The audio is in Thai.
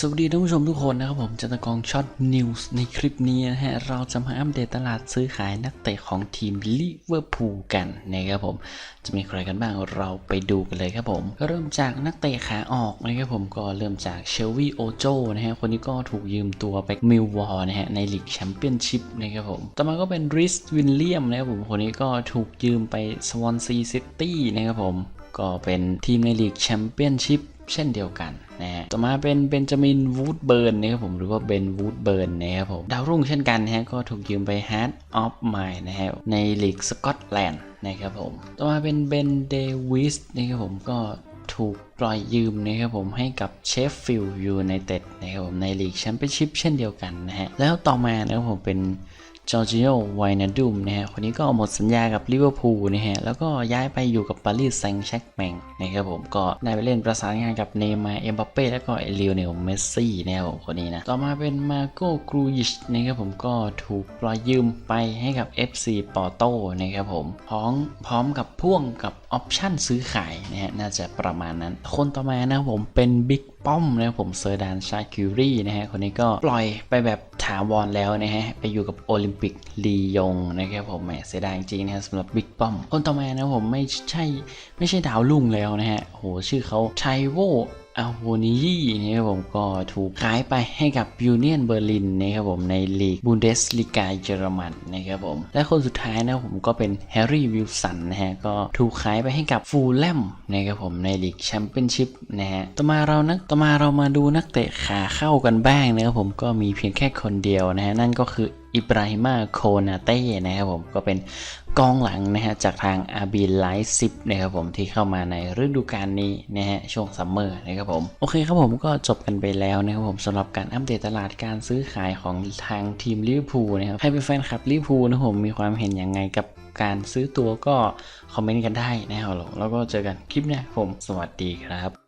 สวัสดีท่านผู้ชมทุกคนนะครับผมจันตกองช็อตนิวส์ในคลิปนี้นะฮะเราจะมาอัปเดตตลาดซื้อขายนักเตะของทีมลิเวอร์พูลกันนะครับผมจะมีใครกันบ้างเราไปดูกันเลยครับผมก็เริ่มจากนักเตะขาออกนะครับผมก็เริ่มจากเชลวีโอโจนะฮะคนนี้ก็ถูกยืมตัวไปมิลวอลนะฮะในลีกแชมเปี้ยนชิพนะครับผมต่อมาก็เป็นริสวินเลียมนะครับผมคนนี้ก็ถูกยืมไปสวอนซีซิตี้นะครับผมก็เป็นทีมในลีกแชมเปี้ยนชิพ เช่นเดียวกันนะฮะต่อมาเป็นเบนจามินวูดเบิร์นนะครับผมหรือว่าเบนวูดเบิร์นนะครับผมดาวรุ่งเช่นกันนะฮะก็ถูกยืมไปฮาร์ดออฟไมล์นะฮะในลีกสกอตแลนด์นะครับผมต่อมาเป็นเบนเดวิสนะครับผมก็ถูกปล่อยยืมนะครับผมให้กับเชฟฟิลด์ยูไนเต็ดนะครับผมในลีกแชมเปี้ยนชิพเช่นเดียวกันนะฮะแล้วต่อมานะครับผมเป็น จอร์จิโอไวนาดุมนะฮะคนนี้ก็หมดสัญญากับลิเวอร์พูลนะฮะแล้วก็ย้ายไปอยู่กับปารีสแซงต์แชร์กแมงนะครับผมก็ได้ไปเล่นประสานงานกับเนย์มาร์เอ็มบัปเป้แล้วก็เอลิโอเนลเมสซี่นะครับผมคนนี้นะต่อมาเป็นมาโกกรูยิชนะครับผมก็ถูกปล่อยยืมไปให้กับ FC ปอร์โตนะครับผมพร้อมพร้อมกับพ่วงกับออปชั่นซื้อขายนะฮะน่าจะประมาณนั้น คนต่อมานะครับผมเป็นบิ๊กป้อมนะครับผมเซอร์ดานชาคิวรีนะฮะคนนี้ก็ปล่อยไปแบบ ถาวรแล้วนะฮะไปอยู่กับโอลิมปิกลียงนะครับผมแหมเสียดายจริงนะฮะสำหรับบิ๊กป้อมคนต่อมานะผมไม่ใช่ไม่ใช่ดาวรุ่งแล้วนะฮะโหชื่อเขาไทโว อาโวนิยีนะครับผมก็ถูกขายไปให้กับยูเนียนเบอร์ลินนะครับผมในลีกบูนเดสลีกาเยอรมันนะครับผมและคนสุดท้ายนะผมก็เป็นแฮร์รี่วิลสันนะฮะก็ถูกขายไปให้กับฟูลแลมนะครับผมในลีกแชมเปี้ยนชิพนะฮะต่อมาเรานักต่อมาเรามาดูนักเตะขาเข้ากันบ้างนะครับผมก็มีเพียงแค่คนเดียวนะฮะนั่นก็คือ อิบราฮิมาโคนาเต้นะครับผมก็เป็นกองหลังนะฮะจากทางอาบีไลซิปนะครับผมที่เข้ามาในฤดูกาลนี้นะฮะช่วงซัมเมอร์นะครับผมโอเคครับผมก็จบกันไปแล้วนะครับผมสำหรับการอัปเดตตลาดการซื้อขายของทางทีมลิเวอร์พูลนะครับให้เป็นแฟนคลับลิเวอร์พูลนะผมมีความเห็นยังไงกับการซื้อตัวก็คอมเมนต์กันได้นะครับผมแล้วก็เจอกันคลิปหน้าผมสวัสดีครับ